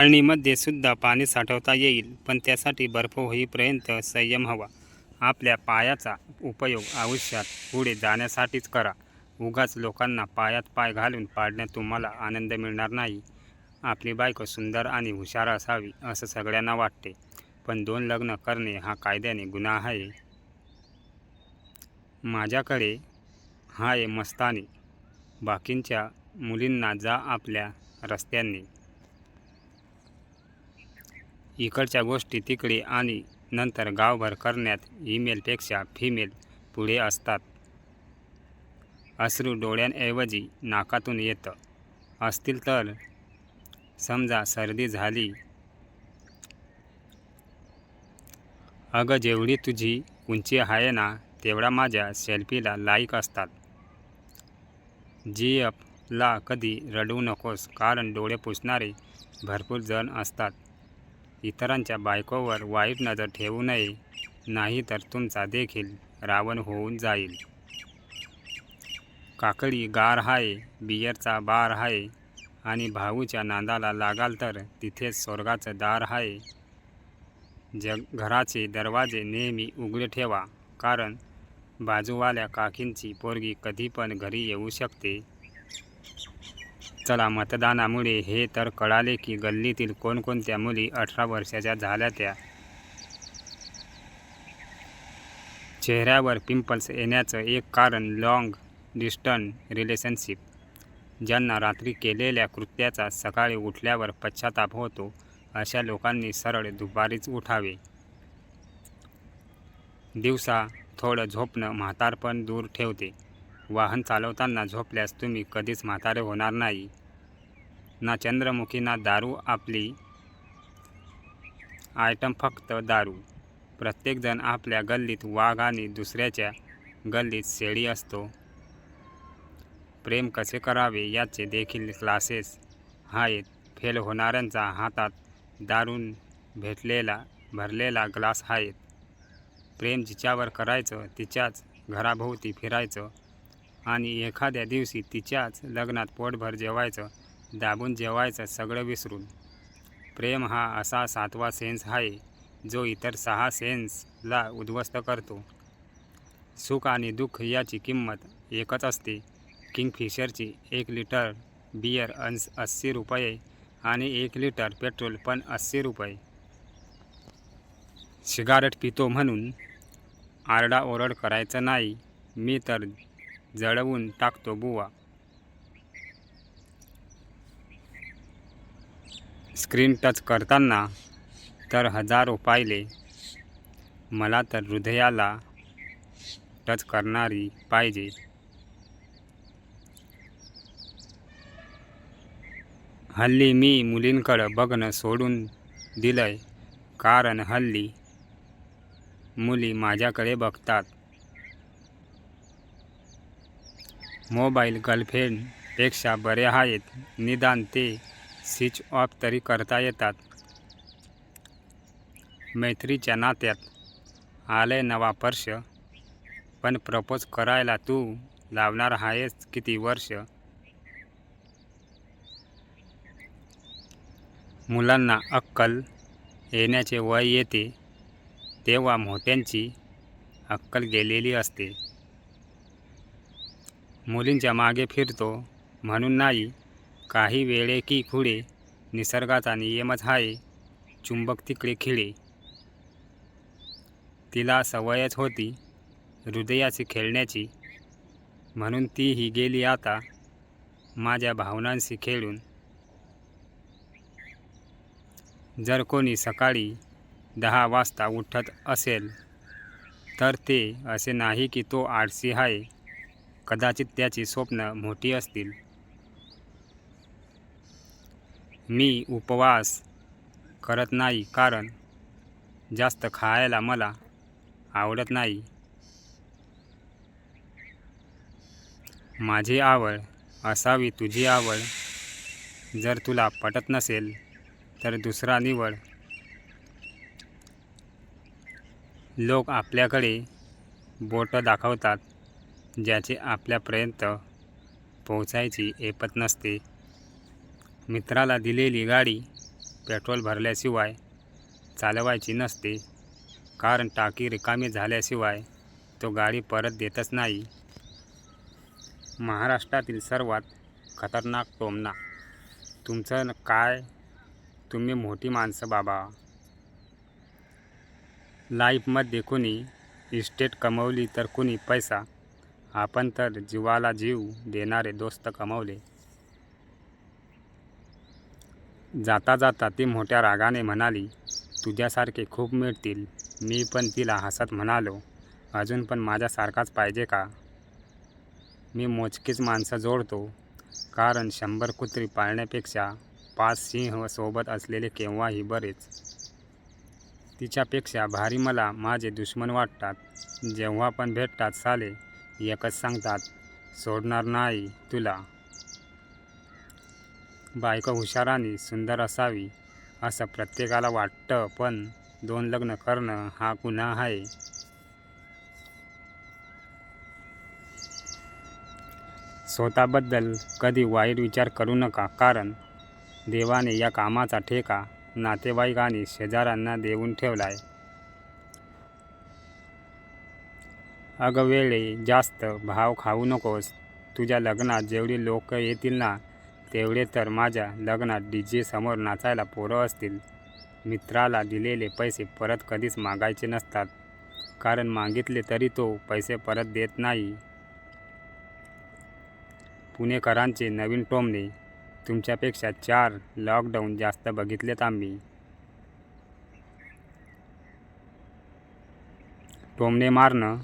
चाळणीमध्ये सुद्धा पाणी साठवता येईल पण त्यासाठी बर्फ होईपर्यंत संयम हवा. आपल्या पायाचा उपयोग आयुष्यात पुढे जाण्यासाठीच करा. उगाच लोकांना पायात पाय घालून पाडण्यात तुम्हाला आनंद मिळणार नाही. आपली बायको सुंदर आणि हुशार असावी असं सगळ्यांना वाटते. पण दोन लग्न करणे हा कायद्याने गुन्हा आहे. माझ्याकडे आहे मस्तानी. बाकींच्या मुलींना जा आपल्या रस्त्यांनी. इकडच्या गोष्टी तिकडे आणि नंतर गावभर करण्यात ईमेलपेक्षा फिमेल पुढे असतात. अश्रू डोळ्यांऐवजी नाकातून येतं. असतील तर समजा सर्दी झाली. अगं जेवढी तुझी उंची आहे ना तेवढा माझ्या सेल्फीला लाईक असतात. जी एफला कधी रडवू नकोस कारण डोळे पुसणारे भरपूर जण असतात. इतरांच्या बायकोवर वाईट नजर ठेवू नये नाही तर तुमचा देखील रावण होऊन जाईल. काकडी गार आहे बियरचा बार आहे आणि भाऊच्या नांदाला लागाल तर तिथेच स्वर्गाचं दार आहे जग घराचे दरवाजे नेहमी उघडे ठेवा कारण बाजूवाल्या काकींची पोरगी कधी पण घरी येऊ शकते. चला मतदानामुळे हे तर कळाले की गल्लीतील कोणकोणत्या मुली अठरा वर्षाच्या झाल्या त्या. चेहऱ्यावर पिंपल्स येण्याचं एक कारण लाँग डिस्टन रिलेशनशिप. ज्यांना रात्री केलेल्या कृत्याचा सकाळी उठल्यावर पश्चाताप होतो अशा लोकांनी सरळ दुपारीच उठावे. दिवसा थोडं झोपणं म्हातारपण दूर ठेवते. वाहन चालवताना झोपल्यास तुम्ही कधीच म्हातारे होणार नाही. ना चंद्रमुखी ना दारू आपली आयटम फक्त दारू. प्रत्येकजण आपल्या गल्लीत वाघ आणि दुसऱ्याच्या गल्लीत शेळी असतो. प्रेम कसे करावे याचे देखील क्लासेस आहेत. फेल होणाऱ्यांचा हातात दारून भेटलेला भरलेला ग्लास आहेत. प्रेम जिच्यावर करायचं तिच्याच घराभोवती फिरायचं आणि एखाद्या दिवशी तिच्याच लग्नात पोटभर जेवायचं दाबून जेवायचं सगळं विसरून. प्रेम हा असा सातवा सेन्स आहे जो इतर सहा सेन्सला उद्ध्वस्त करतो. सुख आणि दुःख याची किंमत एकच असते. किंगफिशरची एक लिटर बियर अंस अस्सी रुपये आणि एक लिटर पेट्रोल पण अस्सी रुपये. सिगारेट पितो म्हणून आरडाओरड करायचं नाही. मी तर जळवून टाकतो बुवा. स्क्रीन टच करताना तर हजारो पाहिले मला तर हृदयाला टच करणारी पाहिजे. हल्ली मी मुलींकडं बघणं सोडून दिलंय. कारण हल्ली मुली माझ्याकडे बघतात. मोबाईल गर्लफ्रेंडपेक्षा बरे आहेत. निदान ते स्विच ऑफ तरी करता येतात. मैत्रीच्या नात्यात आलंय नवा पर्श पण प्रपोज करायला तू लावणार आहेस किती वर्ष? मुलांना अक्कल येण्याचे वय येते. तेव्हा मोठ्यांची अक्कल गेलेली असते. मुलींच्या मागे फिरतो. म्हणून नाही काही वेळे की खुडे निसर्गाचा नियमच आहे चुंबक तिकडे खिळे. तिला सवयच होती हृदयाची खेळण्याची. म्हणून तीही गेली आता माझ्या भावनांशी खेळून. जर कोणी सकाळी दहा वाजता उठत असेल तर ते असे नाही की तो आळशी आहे कदाचित त्याची स्वप्न मोठी असतील. मी उपवास करत नाही कारण जास्त खायला मला आवडत नाही. माझी आवड असावी तुझी आवड जर तुला पटत नसेल तर दुसरा निवड. लोक आपल्याकडे बोट दाखवतात. ज्याची आपल्यापर्यंत पोहोचायची ऐपत नसते. मित्राला दिलेली गाडी पेट्रोल भरल्याशिवाय चालवायची नसते. कारण टाकी रिकामी झाल्याशिवाय तो गाडी परत देतच नाही. महाराष्ट्रातील सर्वात खतरनाक टोमना तुमचं काय? तुम्ही मोठी माणसं बाबा. लाईफमध्ये कुणी इस्टेट कमवली तर कुणी पैसा. आपण तर जीवाला जीव देणारे दोस्त कमवले. जाता जाता ती मोठ्या रागाने म्हणाली तुझ्यासारखे खूप मिळतील. मी पण तिला हसत म्हणालो. अजून पण माझ्यासारखाच पाहिजे का? मी मोजकीच माणसं जोडतो. कारण शंभर कुत्री पाळण्यापेक्षा पाच सिंह सोबत असलेले केव्हाही बरेच. तिच्यापेक्षा भारी मला माझे दुश्मन वाटतात. जेव्हा पण भेटतात साले एकच सांगतात सोडणार नाही तुला. बायको हुशार आणि सुंदर असावी असं प्रत्येकाला वाटतं पण दोन लग्न करणं हा गुन्हा आहे. स्वतःबद्दल कधी वाईट विचार करू नका कारण देवाने या कामाचा ठेका नातेवाईक आणि शेजाऱ्यांना देऊन ठेवला आहे अगं वेळे जास्त भाव खाऊ नकोस. तुझ्या लग्नात जेवढी लोक येतील ना तेवढे तर माझ्या लग्नात डी जे समोर नाचायला पोरं असतील. मित्राला दिलेले पैसे परत कधीच मागायचे नसतात. कारण मागितले तरी तो पैसे परत देत नाही. पुणेकरांचे नवीन टोमणे. तुमच्यापेक्षा चार लॉकडाऊन जास्त बघितलेत आम्ही. टोमणे मारणं.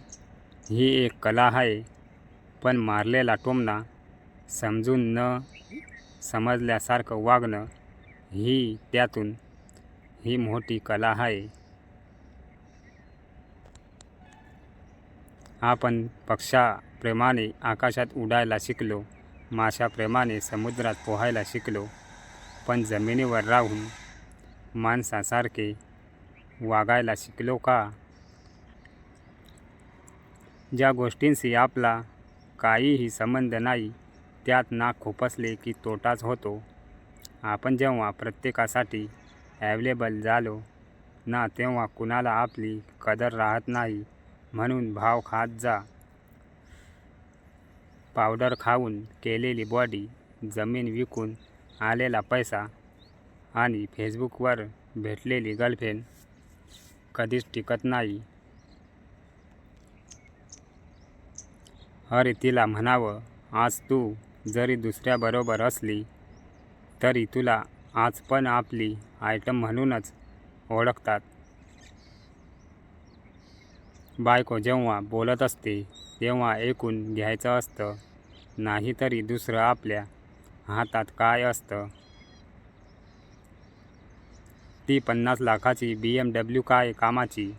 ही एक कला आहे पण मारलेला टोमणा समजून न समजल्यासारखं वागणं ही त्यातून ही मोठी कला आहे. आपण पक्षाप्रमाणे आकाशात उडायला शिकलो माशाप्रमाणे समुद्रात पोहायला शिकलो पण जमिनीवर राहून माणसासारखे वागायला शिकलो का? ज्या गोष्टींशी आपला काहीही संबंध नाही त्यात नाक खुपसले की तोटाच होतो. आपण जेव्हा प्रत्येकासाठी ॲवेलेबल झालो ना तेव्हा कुणाला आपली कदर राहत नाही म्हणून भाव खात जा. पावडर खाऊन केलेली बॉडी जमीन विकून आलेला पैसा आणि फेसबुकवर भेटलेली गर्लफ्रेंड कधीच टिकत नाही. अरे तिला म्हणावं आज तू जरी दुसऱ्याबरोबर असली तरी तुला आज पण आपली आयटम म्हणूनच ओळखतात. बायको जेव्हा बोलत असते तेव्हा ऐकून घ्यायचं असतं नाहीतरी दुसरं आपल्या हातात काय असतं? ती पन्नास लाखाची बी एम डब्ल्यू काय कामाची?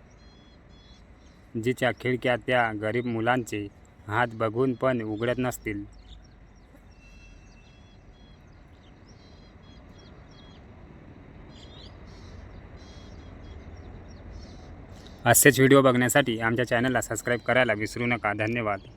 जिच्या खिडक्या त्या गरीब मुलांचे हात बघून पण उघडत नसतील. असेच व्हिडिओ बघण्यासाठी आमच्या चॅनलला सबस्क्राईब करायला विसरू नका. धन्यवाद.